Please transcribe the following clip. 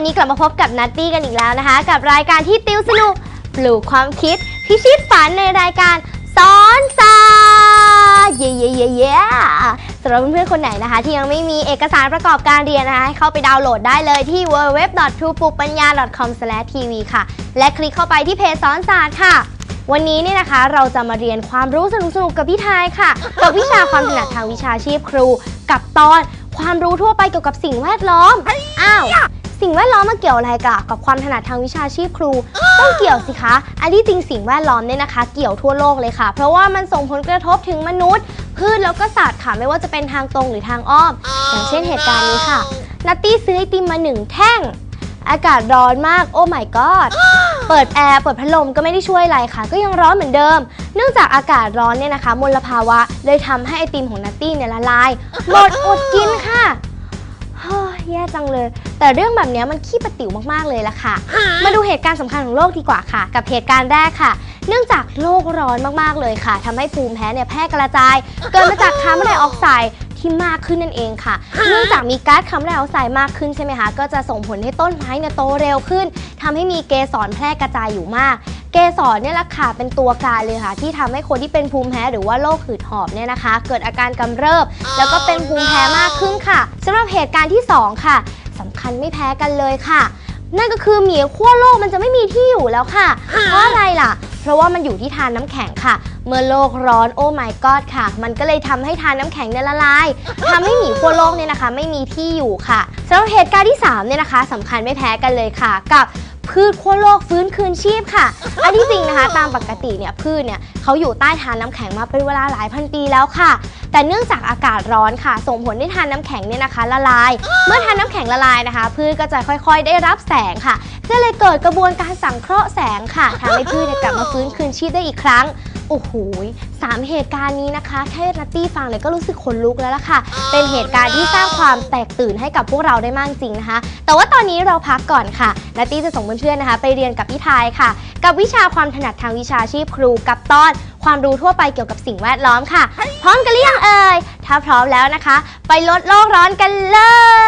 วันนี้กลับมาพบกับนัตตี้กันอีกแล้วนะคะ กับรายการที่ติวสนุกปลูกความคิดพิชิตฝันในรายการสอนศาสตร์เย่เย่เย่เย่สำหรับเพื่อนๆคนไหนนะคะ ที่ยังไม่มีเอกสารประกอบการเรียนนะคะให้เข้าไปดาวน์โหลดได้เลยที่ www.truepuppanya.com/tv ค่ะ และคลิกเข้าไปที่เพจสอนศาสตร์ค่ะ วันนี้เนี่ยนะคะเราจะมาเรียนความรู้สนุกๆกับพี่ทายค่ะ กับวิชาความถนัดทางวิชาชีพครู กับตอนความรู้ทั่วไปเกี่ยวกับสิ่งแวดล้อม อ้าว สิ่งแวดล้อมมาเกี่ยวอะไรกับกับความถนัดทางวิชาชีพครู ต้องเกี่ยวสิคะ อันที่จริงสิ่งแวดล้อมเนี่ยนะคะ เกี่ยวทั่วโลกเลยค่ะ เพราะว่ามันส่งผลกระทบถึงมนุษย์ พืชแล้วก็สัตว์ค่ะ ไม่ว่าจะเป็นทางตรงหรือทางอ้อม อย่างเช่นเหตุการณ์นี้ค่ะ นัตตี้ซื้อไอติมมาหนึ่งแท่ง อากาศร้อนมาก โอ้ my god เปิดแอร์เปิดพัดลมก็ไม่ได้ช่วยอะไรค่ะ ก็ยังร้อนเหมือนเดิม เนื่องจากอากาศร้อนเนี่ยนะคะ มลภาวะเลยทำให้ไอติมของนัตตี้เนี่ยละลาย หมดอดกินค่ะเฮ้ย แย่จังเลย แต่เรื่องแบบเนี้ยมันขี้ประติ๋วมากๆเลยล่ะค่ะ มาดูเหตุการณ์สำคัญของโลกดีกว่าค่ะ กับเหตุการณ์แรกค่ะ เนื่องจากโลกร้อนมากๆเลยค่ะทำให้ภูมิแพ้เนี่ยแพร่กระจาย เกิดมาจากคาร์บอนไดออกไซด์ที่มากขึ้นนั่นเองค่ะ เนื่องจากมีก๊าซคาร์บอนไดออกไซด์มากขึ้นใช่ไหมคะ ก็จะส่งผลให้ต้นไม้เนี่ยโตเร็วขึ้นทำให้มีเกสรแพร่กระจายอยู่มาก เกสรเนี่ยแหละค่ะเป็นตัวการเลยค่ะ ที่ทำให้คนที่เป็นภูมิแพ้หรือว่าโรคหืดหอบเนี่ยนะคะ เกิดอาการกำเริบ แล้วก็เป็นภูมิแพ้มากขึ้นค่ะสำหรับเหตุการณ์ที่สองค่ะสำคัญไม่แพ้กันเลยค่ะ นั่นก็คือหมีขั้วโลกมันจะไม่มีที่อยู่แล้วค่ะ เพราะอะไรล่ะ เพราะว่ามันอยู่ที่ทานน้ำแข็งค่ะ เมื่อโลกร้อนโอ้ my god ค่ะ มันก็เลยทำให้ทานน้ำแข็งเนี่ยละลายทำให้หมีขั้วโลกเนี่ยนะคะ ไม่มีที่อยู่ค่ะสำหรับเหตุการณ์ที่3เนี่ยนะคะสำคัญไม่แพ้กันเลยค่ะ กับ พืชขั้วโลกฟื้นคืนชีพค่ะ อันที่จริงนะคะ ตามปกติเนี่ยพืชเนี่ยเขาอยู่ใต้ฐานน้ำแข็งมาเป็นเวลาหลายพันปีแล้วค่ะ แต่เนื่องจากอากาศร้อนค่ะ ส่งผลให้ทานน้ำแข็งเนี่ยนะคะ ละลาย เมื่อทานน้ำแข็งละลายนะคะ พืชก็จะค่อยๆ ได้รับแสงค่ะก็เลยเกิดกระบวนการสังเคราะห์แสงค่ะทำให้พืชเนี่ยกลับมาฟื้นคืนชีพได้อีกครั้ง โอ้โหสามเหตุการณ์นี้นะคะ แค่นัตตี้ฟังเลยก็รู้สึกขนลุกแล้วล่ะค่ะ เป็นเหตุการณ์ที่สร้างความแตกตื่นให้กับพวกเราได้มากจริงนะคะ แต่ว่าตอนนี้เราพักก่อนค่ะนัตตี้จะส่งเพื่อนๆนะคะ ไปเรียนกับพี่ทายค่ะ กับวิชาความถนัดทางวิชาชีพครูกับตอนความรู้ทั่วไปเกี่ยวกับสิ่งแวดล้อมค่ะ พร้อมกันหรือยังเอ่ยถ้าพร้อมแล้วนะคะ ไปลดโลกร้อนกันเลย